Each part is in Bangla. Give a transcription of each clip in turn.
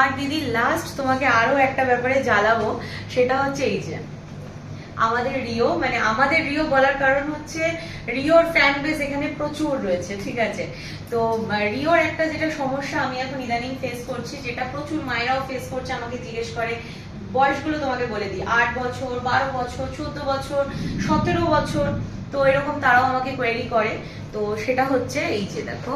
আর দিদি লাস্ট তোমাকে আরও একটা ব্যাপারে জ্বালাবো সেটা হচ্ছে এই যে, আমাদের রিও মানে আমাদের রিও বলার কারণ হচ্ছে রিওর ফ্যান বেস এখানে প্রচুর রয়েছে, ঠিক আছে? তো রিওর একটা যেটা সমস্যা আমি এখন ইদানিং ফেস করছি, যেটা প্রচুর মায়েরাও ফেস করছে, আমাকে জিজ্ঞেস করে, বয়সগুলো তোমাকে বলে দিই, আট বছর, বারো বছর, চোদ্দ বছর, সতেরো বছর, তো এরকম তারাও আমাকে কোয়েরি করে, তো সেটা হচ্ছে এই যে দেখো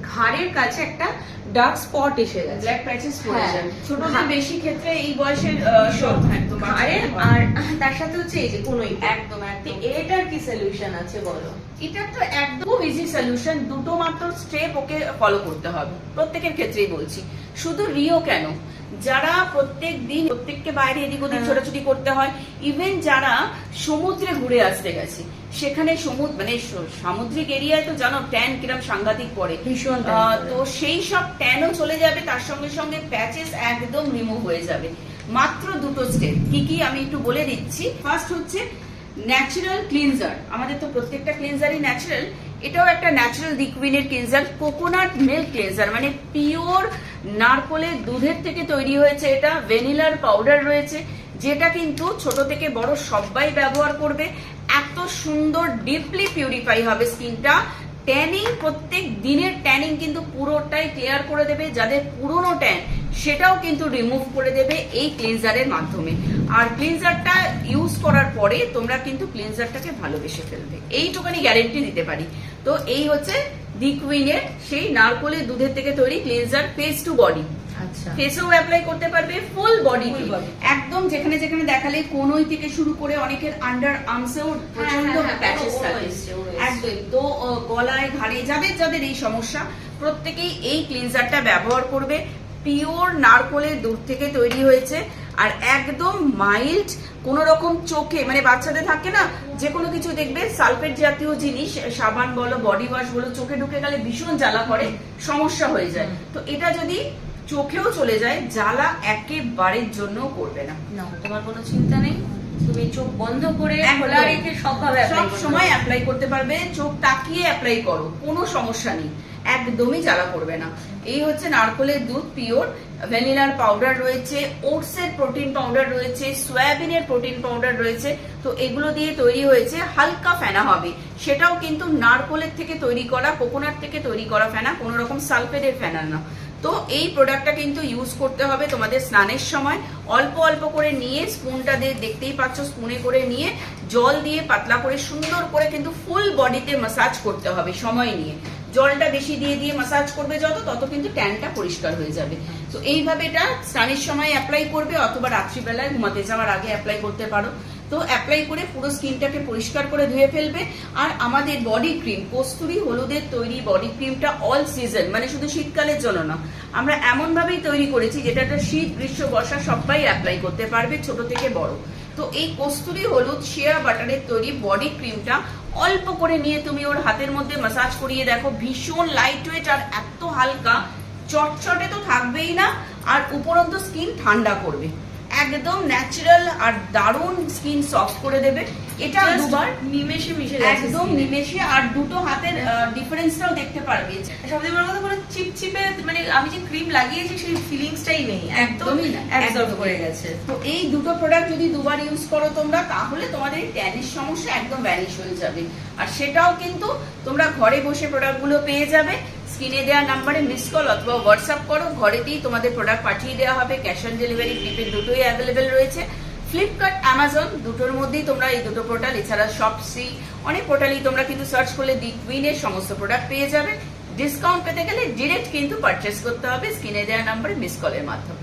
ঘাড়ের কাছে একটা ডার্ক স্পট এসে গেছে। ব্ল্যাক প্যাচেস পড়ে হ্যাঁ। যায়। ছোটদের। বেশি ক্ষেত্রে এই বয়সের শখ একদম আরে আর তার সাথে হচ্ছে এই যে কোনোই একদম একদম। এটার কি সলিউশন আছে বলো? এটা তো একদম ইজি সলিউশন দুটো মাত্র স্টেপ ওকে ফলো করতে হবে। প্রত্যেকের ক্ষেত্রেই বলছি। শুধু রিও কেন? যারা প্রত্যেক দিন প্রত্যেককে বাইরে এদিক ওদিক হ্যাঁ। ছোটাছুটি করতে হয় ইভেন যারা সমুদ্রে ঘুরে আসতে গেছে সেখানে সমুদ্র মানে সামুদ্রিক এরিয়ায় তো জানো ট্যান কিরম সাংঘাতিক পড়ে ভীষণ। তো সেই সব ট্যানও চলে যাবে তার সঙ্গে সঙ্গে প্যাচেস একদম রিমুভ হয়ে যাবে মাত্র দুটো স্টেপ কি কি আমি একটু বলে দিচ্ছি ফার্স্ট হচ্ছে ন্যাচারাল ক্লিনজার আমাদের তো প্রত্যেকটা ক্লিনজারই ন্যাচারাল এটাও একটা ন্যাচারাল লিকুইনের ক্লিনজার কোকোনাট মিল্ক ক্লিনজার মানে পিওর নারকোলের দুধের থেকে তৈরি হয়েছে এটা ভ্যানিলার পাউডার রয়েছে, যেটা কিন্তু ছোট থেকে বড় সবাই ব্যবহার করবে। এত সুন্দর ডিপলি পিউরিফাই হবে স্কিনটা। ট্যানিং প্রত্যেক দিনের ট্যানিং কিন্তু পুরোটাই ক্লিয়ার করে দেবে। যাদের পুরনো ট্যান সেটাও কিন্তু রিমুভ করে দেবে এই ক্লিনজারের মাধ্যমে। আর ক্লিনজারটা ইউজ করার পরে তোমরা কিন্তু ক্লিনজারটাকে ভালোবেসে ফেলবে। এইটুখানি গ্যারেন্টি দিতে পারি। তো এই হচ্ছে দি কুইনের সেই নারকোলের দুধের থেকে তৈরি ক্লিনজার ফেস টু বডি ফেসেও অ্যাপ্লাই করতে পারবে ফুল বডি। একদম যেখানে যেখানে দেখালে কোনোই থেকে শুরু করে অনেকের আন্ডার আর্মসেও প্রচণ্ড হ্যাঁ, প্যাচেস থাকে। এসছে, ওরও এসছে। একদম। তো গলায় ঘাড়ে যাদের যাদের এই সমস্যা প্রত্যেকেই এই ক্লিনজারটা ব্যবহার করবে। পিওর নারকোলের দুধ থেকে তৈরি হয়েছে। আর একদম মাইল্ড কোন রকম চোখে মানে বাচ্চাদের থাকে না যে কোনো কিছু দেখবে সালফেট জাতীয় জিনিস সাবান বলো বডি ওয়াশ বলো চোখে ঢুকে গেলে ভীষণ জ্বালা করে সমস্যা হয়ে যায়। তো এটা যদি চোখেও চলে যায় জ্বালা একেবারের জন্য করবে না। না তোমার কোনো চিন্তা নেই? তুমি চোখ বন্ধ করে। খোলা রেখে সব সময় অ্যাপ্লাই করতে পারবে চোখ তাকিয়ে অ্যাপ্লাই করো কোনো সমস্যা নেই। একদমই জ্বালা করবে না। এই হচ্ছে নারকোলের দুধ, পিওর। ভ্যানিলার পাউডার রয়েছে, ওটসের প্রোটিন পাউডার রয়েছে, সয়াবিনের প্রোটিন পাউডার রয়েছে। তো এগুলো দিয়ে তৈরি হয়েছে হালকা ফেনা হবে। সেটাও কিন্তু নারকোলের থেকে তৈরি করা, কোকোনাট থেকে তৈরি করা ফেনা, কোনো রকম সালফেটের ফেনা না। তো এই প্রোডাক্টটা কিন্তু ইউজ করতে হবে তোমাদের স্নানের সময়। অল্প অল্প করে নিয়ে স্পুনটা দিয়ে দেখতেই পাচ্ছ, স্পুনে করে নিয়ে জল দিয়ে পাতলা করে সুন্দর করে কিন্তু ফুল বডিতে মাসাজ করতে হবে সময় নিয়ে। জলটা বেশি দিয়ে দিয়ে মাসাজ করবে যত, তত কিন্তু ট্যানটা পরিষ্কার হয়ে যাবে। তো এইভাবে এটা স্নানের সময় অ্যাপ্লাই করবে অথবা রাত্রিবেলায় ঘুমাতে যাওয়ার আগে অ্যাপ্লাই করতে পারো। তো অ্যাপ্লাই করে পুরো স্কিনটাকে পরিষ্কার করে ধুয়ে ফেলবে। আর আমাদের বডি ক্রিম কস্তুরি হলুদের তৈরি বডি ক্রিমটা অল সিজন মানে শুধু শীতকালের জন্য না। আমরা এমন ভাবেই তৈরি করেছি যেটা শীত, গ্রীষ্ম, বর্ষা সবাই অ্যাপ্লাই করতে পারবে, ছোট থেকে বড়। তো এই কস্তুরি হলুদ শেয়া বাটারের তৈরি বডি ক্রিমটা অল্প করে নিয়ে তুমি ওর হাতের মধ্যে মাসাজ করিয়ে দেখো, ভীষণ লাইট ওয়েট আর এত হালকা, চটচটে তো থাকবেই না, আর উপরন্ত স্কিন ঠান্ডা করবে। একদম ন্যাচারাল আর দারুণ স্কিন সফট করে দেবে। এটা দুবার। নিমেষে মিশে যাচ্ছে একদম নিমেষে আর দুটো হাতের ডিফারেন্সটাও দেখতে পারবে। সবথেকে বড় কথা কোনো চিপচিপে মানে আমি যে ক্রিম লাগিয়েছি সেই ফিলিংসটাই নেই। একদমই অ্যাবজর্ব করে গেছে। তো এই দুটো প্রোডাক্ট যদি দুবার ইউজ করো তোমরা তাহলে তোমাদের ট্যানের সমস্যা একদম ভ্যানিশ হয়ে যাবে। আর সেটাও কিন্তু তোমরা ঘরে বসে প্রোডাক্টগুলো পেয়ে যাবে। স্ক্রিনে দেওয়া নাম্বারে মিস কল অথবা হোয়াটসঅ্যাপ করো। ঘরেতেই তোমাদের প্রোডাক্ট পাঠিয়ে দেওয়া হবে। ক্যাশ অন ডেলিভারি ফ্লিপে দুটোই অ্যাভেলেবেল রয়েছে। ফ্লিপকার্ট অ্যামাজন দুটোর মধ্যেই তোমরা এই দুটো পোর্টাল এছাড়া শপসি অনেক পোর্টালই তোমরা কিন্তু সার্চ করলে দি কুইনের সমস্ত প্রোডাক্ট পেয়ে যাবে। ডিসকাউন্ট পেতে গেলে ডিরেক্ট কিন্তু পারচেস করতে হবে। স্ক্রিনে দেওয়া নাম্বারে মিস কলের মাধ্যমে।